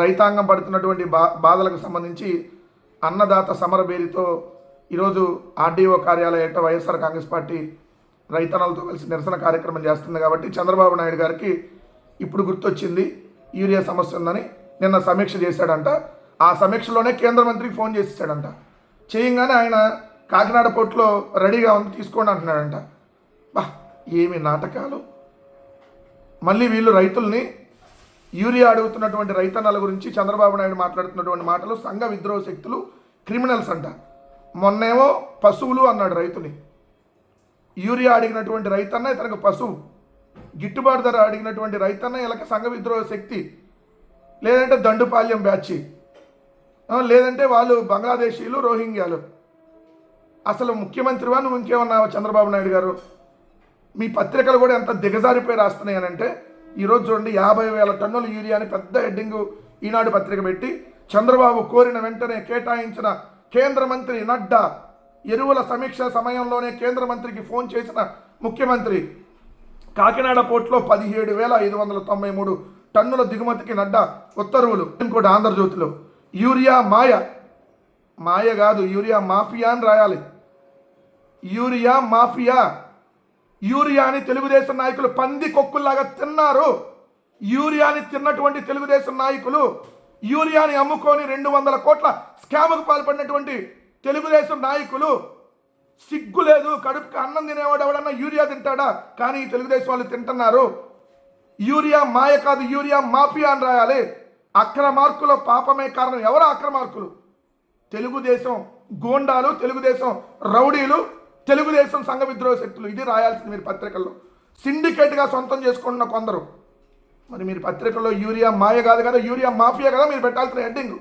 రైతాంగం పడుతున్నటువంటి బా బాధలకు సంబంధించి అన్నదాత సమర బేరితో ఈరోజు ఆర్డీఓ కార్యాలయ వైఎస్ఆర్ కాంగ్రెస్ పార్టీ రైతన్నలతో కలిసి నిరసన కార్యక్రమం చేస్తుంది కాబట్టి చంద్రబాబు నాయుడు గారికి ఇప్పుడు గుర్తొచ్చింది యూరియా సమస్య ఉందని నిన్న సమీక్ష చేశాడంట. ఆ సమీక్షలోనే కేంద్ర మంత్రికి ఫోన్ చేసేసాడంట. చేయంగానే ఆయన కాకినాడ పోర్టులో రెడీగా ఉంది తీసుకోండి అంటున్నాడంట. బా ఏమి నాటకాలు? మళ్ళీ వీళ్ళు రైతుల్ని యూరియా అడుగుతున్నటువంటి రైతన్నల గురించి చంద్రబాబు నాయుడు మాట్లాడుతున్నటువంటి మాటలు సంఘ విద్రోహ శక్తులు క్రిమినల్స్ అంట. మొన్నేమో పశువులు అన్నాడు రైతుని. యూరియా అడిగినటువంటి రైతన్న ఇతనికి పశువు. గిట్టుబాటు ధర అడిగినటువంటి రైతన్న ఇలాగ సంఘ విద్రోహ శక్తి. లేదంటే దండుపాల్యం బ్యాచి. లేదంటే వాళ్ళు బంగ్లాదేశీలు రోహింగ్యాలు. అసలు ముఖ్యమంత్రివా నువ్వు ఇంకేమన్నావా చంద్రబాబు నాయుడు గారు? మీ పత్రికలు కూడా ఎంత దిగజారిపోయి రాస్తున్నాయనంటే ఈరోజు చూడండి యాభై వేల టన్నుల యూరియాని పెద్ద హెడ్డింగ్ ఈనాడు పత్రిక పెట్టి చంద్రబాబు కోరిన వెంటనే కేటాయించిన కేంద్ర మంత్రి నడ్డా ఎరువుల సమీక్ష సమయంలోనే కేంద్ర మంత్రికి ఫోన్ చేసిన ముఖ్యమంత్రి. కాకినాడ పోర్టులో పదిహేడు వేల ఐదు వందల తొంభై మూడు టన్నుల దిగుమతికి నడ్డా ఉత్తర్వులు. ఇంకోటి ఆంధ్రజ్యోతిలో యూరియా మాయ మాయ కాదు యూరియా మాఫియా అని రాయాలి. Urea mafia. యూరియాని తెలుగుదేశం నాయకులు పంది కొక్కుల్లాగా తిన్నారు. యూరియాని తిన్నటువంటి తెలుగుదేశం నాయకులు యూరియాని అమ్ముకొని రెండు వందల కోట్ల స్కామ్కు పాల్పడినటువంటి తెలుగుదేశం నాయకులు సిగ్గు లేదు కడుపుకి అన్నం తినేవాడు ఎవడన్నా యూరియా తింటాడా? కానీ ఈ తెలుగుదేశం వాళ్ళు తింటున్నారు. యూరియా మాయ కాదు యూరియా మాఫియా అని రాయాలి. అక్రమార్కుల పాపమే కారణం ఎవరు అక్రమార్కులు తెలుగుదేశం గోండాలు తెలుగుదేశం రౌడీలు తెలుగుదేశం సంఘ విద్రోహ శక్తులు ఇది రాయాల్సింది మీరు పత్రికల్లో. సిండికేట్గా సొంతం చేసుకుంటున్న కొందరు. మరి మీరు పత్రికల్లో యూరియా మాయ కాదు కదా యూరియా మాఫియా కదా మీరు పెట్టాల్సిన హెడ్డింగ్.